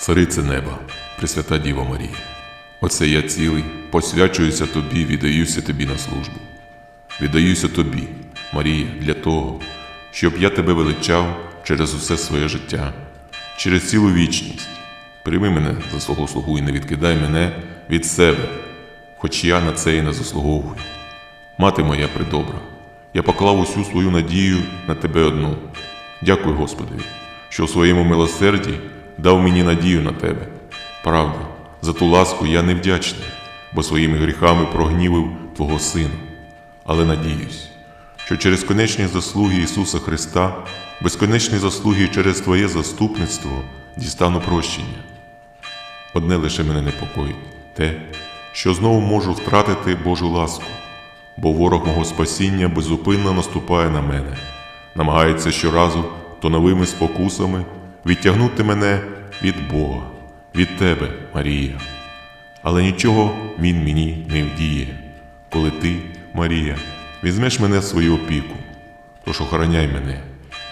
Царице неба, Пресвята Діва Марія, оце я цілий, посвячуюся тобі, віддаюся тобі на службу. Віддаюся тобі, Марія, для того, щоб я тебе величав через усе своє життя, через цілу вічність. Прийми мене за свого слугу і не відкидай мене від себе, хоч я на це і не заслуговую. Мати моя придобра, я поклав усю свою надію на тебе одну. Дякую, Господи, що в своєму милосерді дав мені надію на тебе. Правда, за ту ласку я невдячний, бо своїми гріхами прогнівив Твого Сина. Але надіюсь, що через конечні заслуги Ісуса Христа, безконечні заслуги через Твоє заступництво дістану прощення. Одне лише мене непокоїть те, що знову можу втратити Божу ласку, бо ворог мого спасіння безупинно наступає на мене, намагається щоразу то новими спокусами відтягнути мене від Бога, від Тебе, Марія. Але нічого він мені не вдіє, коли ти, Марія, візьмеш мене в свою опіку. Тож охороняй мене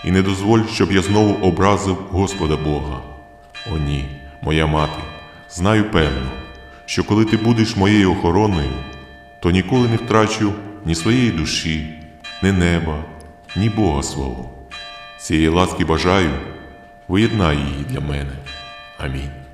і не дозволь, щоб я знову образив Господа Бога. О ні, моя мати, знаю певно, що коли ти будеш моєю охороною, то ніколи не втрачу ні своєї душі, ні неба, ні Бога свого. Цієї ласки бажаю, виєднай її для мене. Амінь.